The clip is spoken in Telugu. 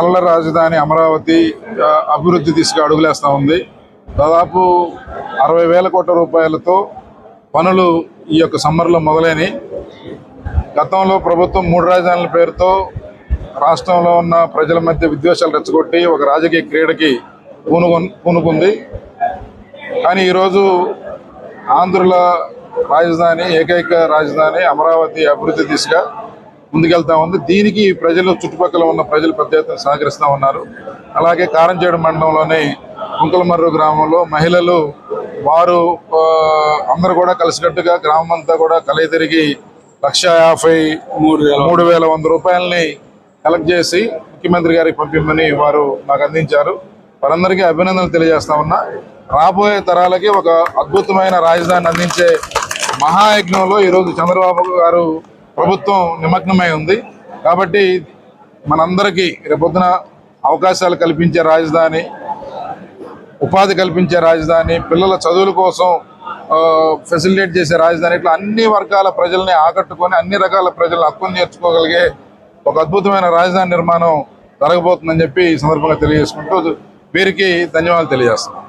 కళ్ళ రాజధాని అమరావతి అభివృద్ధి దిశగా అడుగులేస్తూ ఉంది. దాదాపు అరవై వేల కోట్ల రూపాయలతో పనులు ఈ యొక్క సమ్మర్లో మొదలైనవి. గతంలో ప్రభుత్వం మూడు రాజధానుల పేరుతో రాష్ట్రంలో ఉన్న ప్రజల మధ్య విద్వేషాలు రెచ్చగొట్టి ఒక రాజకీయ క్రీడకి పూనుకొన్ పూనుకుంది. కానీ ఈరోజు ఆంధ్రుల రాజధాని ఏకైక రాజధాని అమరావతి అభివృద్ధి దిశగా ముందుకెళ్తా ఉంది దీనికి ప్రజలు చుట్టుపక్కల ఉన్న ప్రజలు పెద్ద ఎత్తున సహకరిస్తూ ఉన్నారు. అలాగే కారంచేడు మండలంలోని కుంకలమర్రు గ్రామంలో మహిళలు వారు అందరూ కూడా కలిసికట్టుగా గ్రామం అంతా కూడా కలిగి తిరిగి లక్ష యాభై మూడు వేల వంద రూపాయలని కలెక్ట్ చేసి ముఖ్యమంత్రి గారికి పంపిమ్మని వారు నాకు అందించారు. వారందరికీ అభినందనలు తెలియజేస్తా ఉన్నా. రాబోయే తరాలకి ఒక అద్భుతమైన రాజధాని అందించే మహాయజ్ఞంలో ఈరోజు చంద్రబాబు గారు ప్రభుత్వం నిమగ్నమై ఉంది. కాబట్టి మనందరికీ రేపొద్దున అవకాశాలు కల్పించే రాజధాని ఉపాధి కల్పించే రాజధాని పిల్లల చదువుల కోసం ఫెసిలిటేట్ చేసే రాజధాని ఇట్లా అన్ని వర్గాల ప్రజల్ని ఆకట్టుకొని అన్ని రకాల ప్రజలను హక్కును నేర్చుకోగలిగే ఒక అద్భుతమైన రాజధాని నిర్మాణం జరగబోతుందని చెప్పి ఈ సందర్భంగా తెలియజేసుకుంటూ వీరికి ధన్యవాదాలు తెలియజేస్తాం